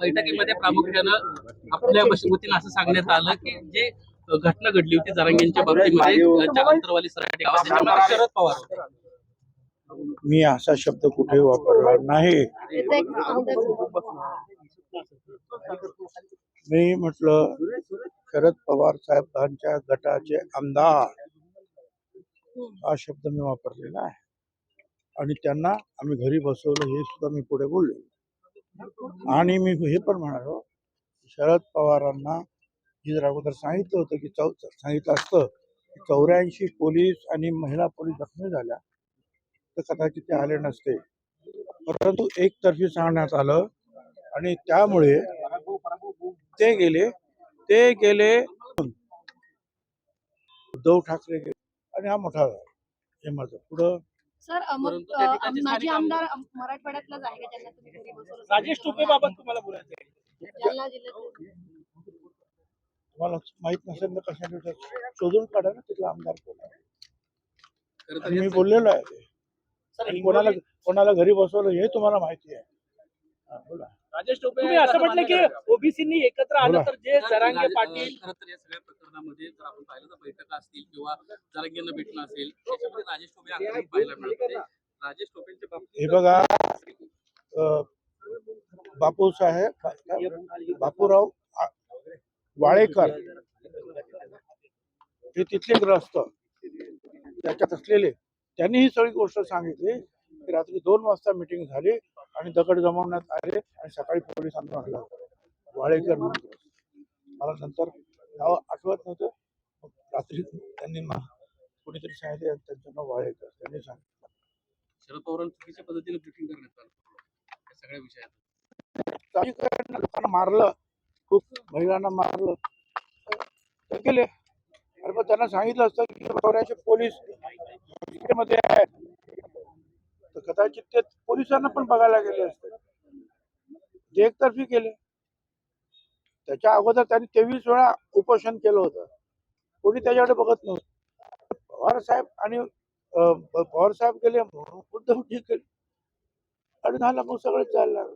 बैठकीमध्ये प्रामुख्यानं आपल्या वतीनं असं सांगण्यात आलं की जे घटना घडली होती जरांगींच्या बाबतीमध्ये ज्या अंतरवाली सराठी शरद पवार. मी असा शब्द कुठे वापरला नाही. मी म्हटलं शरद पवार साहेबांच्या गटाचे आमदार. हा शब्द मी वापरलेला आहे. आणि त्यांना आम्ही घरी बसवलं हे सुद्धा मी पुढे बोललो. आणि मी हे पण म्हणालो शरद पवारांना ही जर अगोदर सांगितलं होतं की चौ सांगितलं असतं की चौऱ्याऐंशी पोलीस आणि महिला पोलीस जखमी झाल्या तर कदाचित ते आले नसते. परंतु एकतर्फी सांगण्यात आलं आणि त्यामुळे ते गेले ते गेले. उद्धव ठाकरे गेले. आणि हा मोठा झाला. हे माझं पुढं सर मग माजी आमदार मराठवाड्यातलाच आहे का ज्यांना तुम्ही घरी बसवलं? राजेश टोपे बाबत तुम्हाला बोलायचं आहे. जालना जिल्ह्यात तुम्हाला माहीत नसेल तर कशा दिवसात शोधून काढा ना तिथला आमदार कोण आहे. मी बोललेलो आहे. कोणाला कोणाला घरी बसवलं हे तुम्हाला माहिती आहे. राजेश टोपे तुम्ही असं म्हटलं की ओबीसीनी एकत्र आलं. तर जे जरांगे पाटील खरं तर या सगळ्या प्रकरणामध्ये जर आपण पाहिलं तर बैठका असतील किंवा जरांगींना भेटणं असेल त्याच्यामध्ये राजेश टोपे आक्रमक पाहायला मिळते राजेश टोपेंच्या बाबतीत हे बघा अ, बापूसाहेब बापूराव वाळेकर हे तिथले ग्रस्त त्याच्यात असलेले त्यांनी ही सगळी गोष्ट सांगितली की रात्री दोन वाजता मिटिंग झाली. आणि दगड जमवण्यात आले आणि सकाळी पोलिसांना हल्ला वाळेकर म्हणून. ग्रस्त. मला नंतर नाव आठवत नव्हतं. रात्री त्यांनी कोणीतरी सांगितले त्यांचं नाव वाळेकर. त्यांनी सांगितलं. शरद पवारांनी चुकीच्या पद्धतीने ब्रिफिंग करण्यात आलं. या सगळ्या विषयात. लोकांना मारलं. खूप महिलांना मारलं. ते गेले अरे पण त्यांना सांगितलं असतं की पोलीसमध्ये आहेत. तर कदाचित ते पोलिसांना पण बघायला गेले असते. ते एकतर्फी केले. त्याच्या अगोदर त्यांनी तेवीस वेळा उपोषण केलं होतं. कोणी त्याच्याकडे बघत नव्हतं. पवार साहेब आणि पवार साहेब गेले म्हणून उद्धवजी गेले आणि झालं मग सगळं चाललं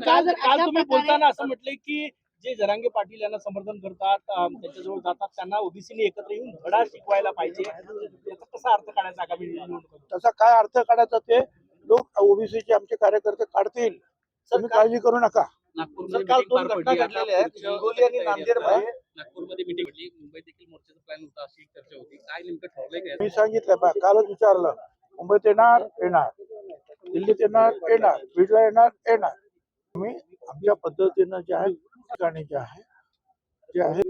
काल जर काल अशा तुम्ही बोलताना असं म्हटलंय की जे जरांगे पाटील यांना समर्थन करतात त्यांच्याजवळ जातात त्यांना ओबीसीनी एकत्र येऊन धडा शिकवायला पाहिजे. याचा कसा अर्थ काढायचा आगामी त्याचा काय अर्थ काढायचा ते लोक ओबीसीचे आमचे कार्यकर्ते काढतील. तुम्ही काळजी करू नका. नागपूरमध्ये. नागपूरमध्ये मिटिंग घडली मुंबईत देखील मोर्चाचा प्लॅन होता अशी चर्चा होती. काय नेमकं ठरलंय मी सांगितलं बा कालच विचारलं. मुंबईत येणार येणार. दिल्लीत येणार येणार. बीडला येणार येणार. मी आमच्या पद्धतीनं जे आहे ठिकाणी जे आहे जे आहे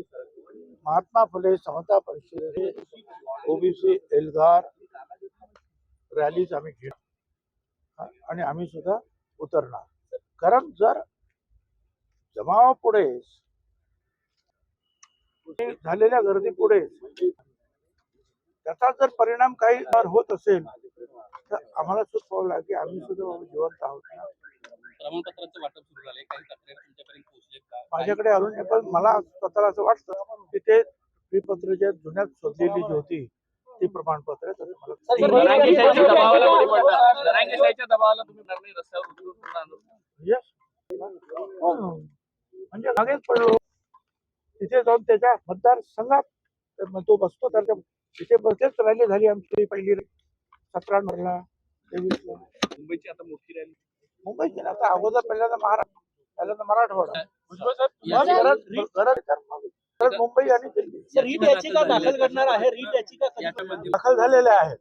महात्मा फुले समता परिषदेचे ओबीसी एल्गार रॅलीज आम्ही घेऊ आणि आम्ही सुद्धा उतरणार. कारण जर जमावापुढे झालेल्या गर्दीपुढे त्याचा जर परिणाम काही होत असेल तर आम्हाला सुद्धा पाहावं लागेल. की आम्ही सुद्धा जिवंत आहोत. माझ्याकडे अजून नाही, पण मला स्वतःला असं वाटतं की ते श्रीपत्र जे जुन्यात शोधलेली जी होती ती प्रमाणपत्र. म्हणजे मागेच पडलो. तिथे जाऊन त्याच्या मतदारसंघात तर मग तो बसतो त्याच्या तिथे बसेच रॅली झाली आमची पहिली सतरा नंबरला मुंबईची आता मोठी रॅली. मुंबईची ना आता अगोदर पहिल्यांदा महाराष्ट्र पहिल्यांदा मराठवाडा. या- मुंबई आणि दिल्ली. सर, रीट याचिका दाखल करणार आहे? रीट याचिका दाखल झालेल्या आहेत.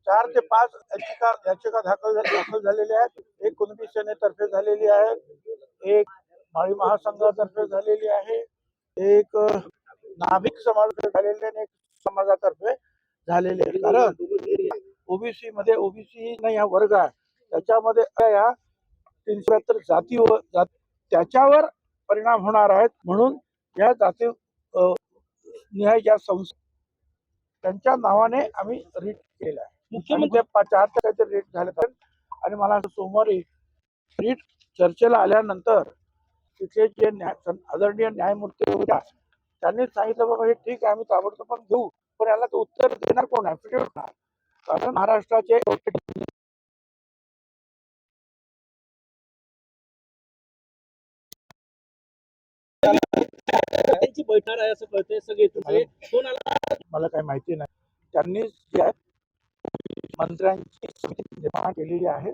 चार ते पाच याचिका याचिका दाखल दाखल झालेल्या आहेत. एक कुणबी सेनेतर्फे झालेली आहे. एक माळी महासंघातर्फे झालेली आहे. एक नाभिक समाज झालेली आहे आणि एक समाजातर्फे झालेली आहे कारण ओबीसी मध्ये ओबीसी नाही हा वर्ग आहे. त्याच्यामध्ये या बहात्तर जाती व जात त्याच्यावर परिणाम होणार आहेत म्हणून या जाती निहाय ज्या संस्था त्यांच्या नावाने आम्ही रीट केलं आहे मुख्यमंत्री चार काहीतरी रीट झाले तर आणि मला सोमवारी रीट चर्चेला आल्यानंतर तिथे जे न्याय आदरणीय न्यायमूर्ती होत्या त्यांनी सांगितलं बाबा हे ठीक आहे आम्ही ताबडतोब पण घेऊ पण याला तर उत्तर देणार कोण? ऍफिडेव्हिट कारण महाराष्ट्राचे त्यांची बैठणार आहे असं कळतंय सगळे तुमचे. फोन आला मला काही माहिती नाही. त्यांनी जे आहे मंत्र्यांची समिती निर्माण केलेली आहे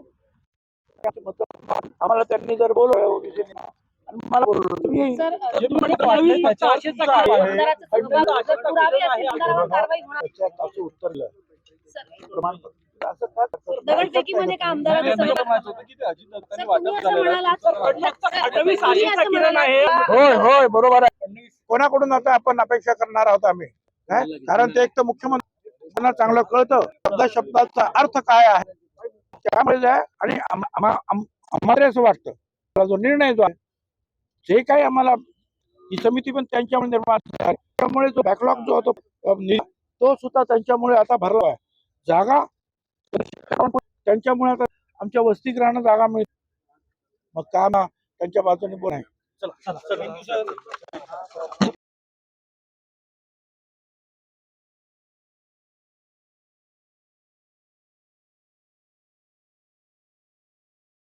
आम्हाला त्यांनी जर बोलवलं मला बोलवलं उत्तरलं सर, प्रमाणपत्र दगडफेकीमध्ये का बरोबर आहे. कोणाकडून आता आपण अपेक्षा करणार आहोत आम्ही? कारण ते एक तर मुख्यमंत्र्यांना चांगलं कळतं. शब्दा शब्दाचा अर्थ काय आहे? त्यामुळे आणि आम- आम्हा- आम- आम्हाला असं वाटतं. जो निर्णय जो आहे जे काही आम्हाला ही समिती पण त्यांच्यामुळे निर्माण झाली त्यामुळे जो बॅकलॉग जो होतो तो सुद्धा त्यांच्यामुळे आता भरला आहे. जागा त्यांच्यामुळे आता आमच्या वसतिगृहांना जागा मिळते. मग का त्यांच्या बाजूने पण आहे. चला चला.